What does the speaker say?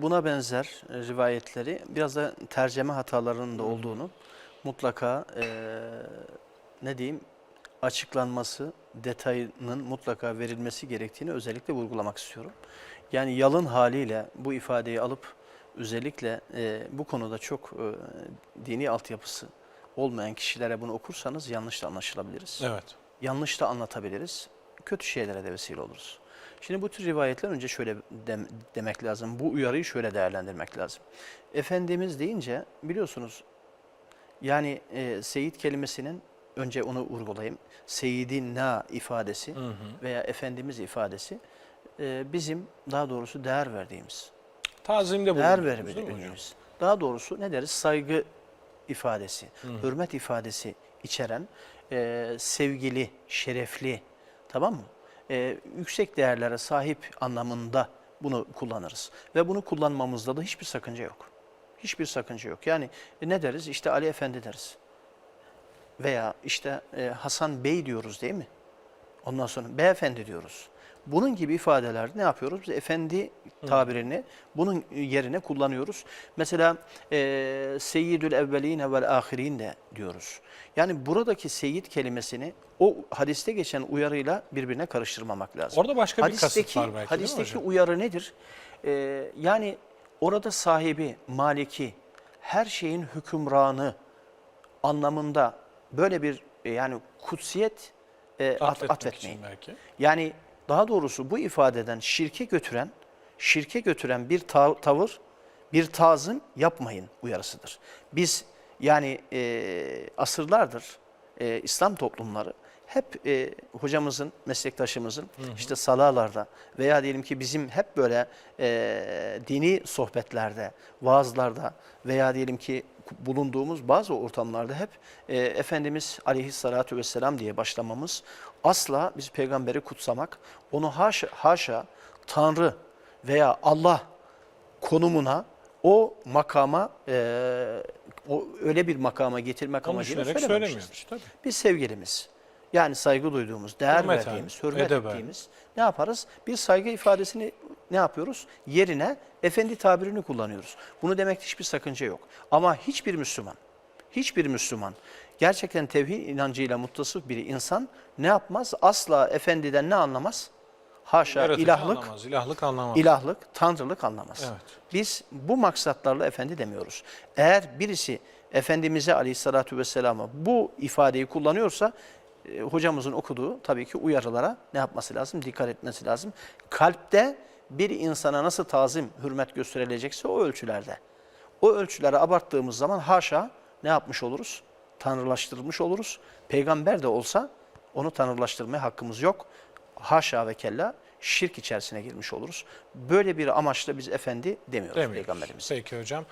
Buna benzer e, rivayetleri biraz da tercüme hatalarının da olduğunu mutlaka e, ne diyeyim açıklanması, detayının mutlaka verilmesi gerektiğini özellikle vurgulamak istiyorum. Yani yalın haliyle bu ifadeyi alıp özellikle e, bu konuda çok e, dini altyapısı olmayan kişilere bunu okursanız yanlış da anlaşılabiliriz Evet. yanlış da anlatabiliriz. Kötü şeylere de vesile oluruz. Şimdi bu tür rivayetler önce şöyle dem- demek lazım. Bu uyarıyı şöyle değerlendirmek lazım. Efendimiz deyince biliyorsunuz yani e, seyit kelimesinin önce onu vurgulayayım. Seyyidina ifadesi Hı hı. veya Efendimiz ifadesi e, bizim daha doğrusu değer verdiğimiz, Tazimde değer verebildiğimiz, daha doğrusu ne deriz? Saygı ifadesi, Hı. hürmet ifadesi içeren e, sevgili, şerefli, tamam mı? E, yüksek değerlere sahip anlamında bunu kullanırız. Ve bunu kullanmamızda da hiçbir sakınca yok. Hiçbir sakınca yok. Yani e, ne deriz? İşte Ali Efendi deriz. Veya işte e, Hasan Bey diyoruz değil mi? Ondan sonra beyefendi diyoruz. Bunun gibi ifadeler ne yapıyoruz? Biz efendi tabirini bunun yerine kullanıyoruz. Mesela e, seyyidül evveline vel ahirin de diyoruz. Yani buradaki seyyid kelimesini o hadiste geçen uyarıyla birbirine karıştırmamak lazım. Orada başka bir kasıt hadisteki, var belki Hadisteki uyarı nedir? E, yani orada sahibi, maliki, her şeyin hükümranı anlamında böyle bir e, yani kutsiyet e, at- atfetmeyin. Yani daha doğrusu bu ifadeden şirke götüren, şirke götüren bir ta- tavır, bir tazım yapmayın uyarısıdır. Biz yani e, asırlardır e, İslam toplumları hep e, hocamızın, meslektaşımızın işte salalarda veya diyelim ki bizim hep böyle e, dini sohbetlerde, vaazlarda veya diyelim ki bulunduğumuz bazı ortamlarda hep e, Efendimiz aleyhissalatu vesselam diye başlamamız asla biz peygamberi kutsamak, onu haşa, haşa Tanrı veya Allah konumuna o makama e, o öyle bir makama getirmek amacıyla söylemiyoruz tabii. Biz sevgilimiz, yani saygı duyduğumuz, değer Hürmeten, verdiğimiz, hürmet ettiğimiz ne yaparız? Bir saygı ifadesini ne yapıyoruz? Yerine efendi tabirini kullanıyoruz. Bunu demekte hiçbir sakınca yok. Ama hiçbir Müslüman, hiçbir Müslüman gerçekten tevhid inancıyla muttasıf bir insan ne yapmaz? Asla efendiden ne anlamaz? Haşa Yaratıcı ilahlık, anlamaz, ilahlık anlamaz. ilahlık, tanrılık anlamaz. Evet. Biz bu maksatlarla efendi demiyoruz. Eğer birisi Efendimiz'e aleyhissalatu vesselama bu ifadeyi kullanıyorsa e, hocamızın okuduğu tabii ki uyarılara ne yapması lazım? Dikkat etmesi lazım. Kalpte bir insana nasıl tazim, hürmet gösterilecekse o ölçülerde. O ölçülere abarttığımız zaman haşa ne yapmış oluruz? Tanrılaştırılmış oluruz. Peygamber de olsa onu tanrılaştırmaya hakkımız yok. Haşa ve kella şirk içerisine girmiş oluruz. Böyle bir amaçla biz efendi demiyoruz Demiyoruz. peygamberimize. Peki hocam.